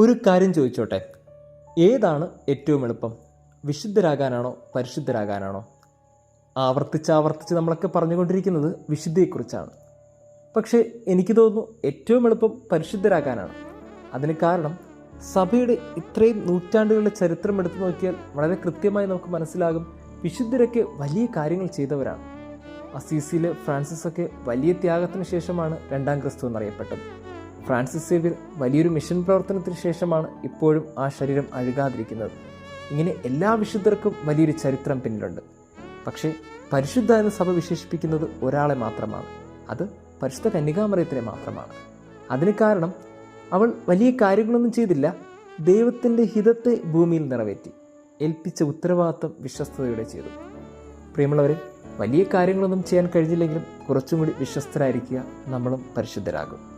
ഒരു കാര്യം ചോദിച്ചോട്ടെ? ഏതാണ് ഏറ്റവും എളുപ്പം? വിശുദ്ധരാകാനാണോ പരിശുദ്ധരാകാനാണോ? ആവർത്തിച്ചാവർത്തിച്ച് ആവർത്തിച്ച് നമ്മളൊക്കെ പറഞ്ഞുകൊണ്ടിരിക്കുന്നത് വിശുദ്ധിയെക്കുറിച്ചാണ്. പക്ഷേ എനിക്ക് തോന്നുന്നു ഏറ്റവും എളുപ്പം പരിശുദ്ധരാകാനാണ്. അതിന് കാരണം സഭയുടെ ഇത്രയും നൂറ്റാണ്ടുകളുടെ ചരിത്രം എടുത്തു നോക്കിയാൽ വളരെ കൃത്യമായി നമുക്ക് മനസ്സിലാകും വിശുദ്ധരൊക്കെ വലിയ കാര്യങ്ങൾ ചെയ്തവരാണ്. അസീസിയിലെ ഫ്രാൻസിസ് ഒക്കെ വലിയ ത്യാഗത്തിന് ശേഷമാണ് രണ്ടാം ക്രിസ്തു എന്നറിയപ്പെട്ടത്. ഫ്രാൻസിസ് സേവ്യർ വലിയൊരു മിഷൻ പ്രവർത്തനത്തിന് ശേഷമാണ് ഇപ്പോഴും ആ ശരീരം അഴുകാതിരിക്കുന്നത്. ഇങ്ങനെ എല്ലാ വിശുദ്ധർക്കും വലിയൊരു ചരിത്രം പിന്നിലുണ്ട്. പക്ഷേ പരിശുദ്ധ എന്ന സഭ വിശേഷിപ്പിക്കുന്നത് ഒരാളെ മാത്രമാണ്. അത് പരിശുദ്ധ കന്യകാമറിയത്തിനെ മാത്രമാണ്. അതിന് കാരണം അവൾ വലിയ കാര്യങ്ങളൊന്നും ചെയ്തില്ല. ദൈവത്തിന്റെ ഹിതത്തെ ഭൂമിയിൽ നിറവേറ്റി ഏൽപ്പിച്ച ഉത്തരവാദിത്വം വിശ്വസ്തയോടെ ചെയ്തു. പ്രിയമുള്ളവരെ വലിയ കാര്യങ്ങളൊന്നും ചെയ്യാൻ കഴിഞ്ഞില്ലെങ്കിലും കുറച്ചും കൂടി വിശ്വസ്തരായിരിക്കുക നമ്മളും പരിശുദ്ധരാകും.